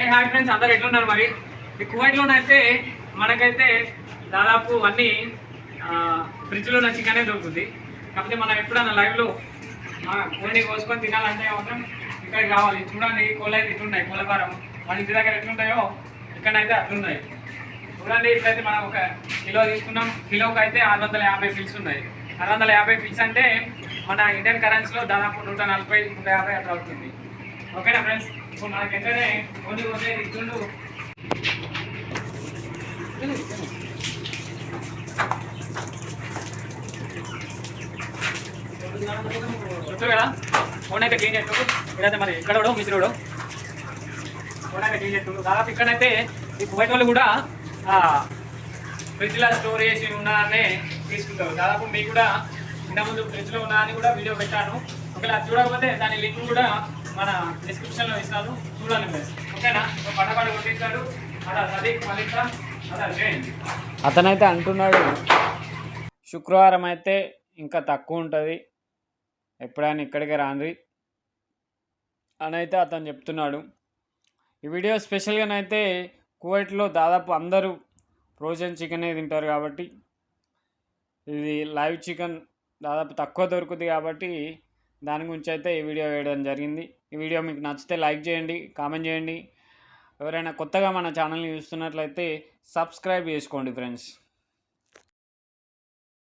ఏ hi friends అందరు ఎట్లున్నారు మరి? ఈ కువైట్లోనైతే మనకైతే దాదాపు అన్నీ ఫ్రిడ్జ్లో ఉన్న చికెనే దొరుకుతుంది. కాకపోతే మనం ఎప్పుడైనా లైవ్లో కోడిని కోసుకొని తినాలంటే మాత్రం ఇక్కడికి రావాలి. చూడండి కోళ్ళు అయితే ఇట్లున్నాయి కోళ్ళపారం మన ఇంటి దగ్గర ఎట్లుంటాయో ఇక్కడైతే అట్లున్నాయి. చూడండి ఇట్లయితే మనం ఒక కిలో తీసుకున్నాం. కిలోకి అయితే ఆరు వందల యాభై ఫిల్స్ ఉన్నాయి. ఆరు వందల యాభై ఫిల్స్ అంటే మన ఇండియన్ కరెన్సీలో దాదాపు నూట నలభై నూట యాభై అట్లా అవుతుంది. ఓకేనా ఫ్రెండ్స్? ఇప్పుడు మనకి వెంటనే ఓన్లీ పోతే ఇస్తుండు చుట్టూ కదా? ఫోన్ అయితే క్లీన్ చేస్తుండ్రు ఇక్కడైతే మరి ఇక్కడ కూడా మిసిరోడు ఫోన్ అయితే క్లీన్ చేస్తుండ్రు దాదాపు ఇక్కడైతే ఈ కువైట్ వాళ్ళు కూడా ఫ్రిడ్జ్లో స్టోర్ చేసి ఉన్నారనే తీసుకుంటారు. దాదాపు మీకు కూడా ఇంతకుముందు ఫ్రిడ్జ్లో ఉన్నా అని కూడా వీడియో పెట్టాను. ఒకవేళ అది చూడకపోతే దాని లింక్ కూడా మన డిస్క్రిప్షన్లో ఇస్తాను చూడండి మీరు. ఓకేనా? పడబడి కొట్టించాడు. అలా సదీక్ మలిక అలా చేయండి అతనైతే అంటున్నాడు శుక్రవారం అయితే ఇంకా తక్కువ ఉంటుంది. ఎప్పుడైనా ఇక్కడికి రాంది అని అయితే అతను చెప్తున్నాడు. ఈ వీడియో స్పెషల్గానైతే కువైట్లో దాదాపు అందరూ ఫ్రోజన్ చికెనే తింటారు కాబట్టి ఇది లైవ్ చికెన్ దాదాపు తక్కువ దొరుకుతుంది కాబట్టి దాని గురించి అయితే ఈ వీడియో వేయడం జరిగింది. ఈ వీడియో మీకు నచ్చితే లైక్ చేయండి కామెంట్ చేయండి. ఎవరైనా కొత్తగా మన ఛానల్ని చూస్తున్నట్లయితే సబ్స్క్రైబ్ చేసుకోండి ఫ్రెండ్స్.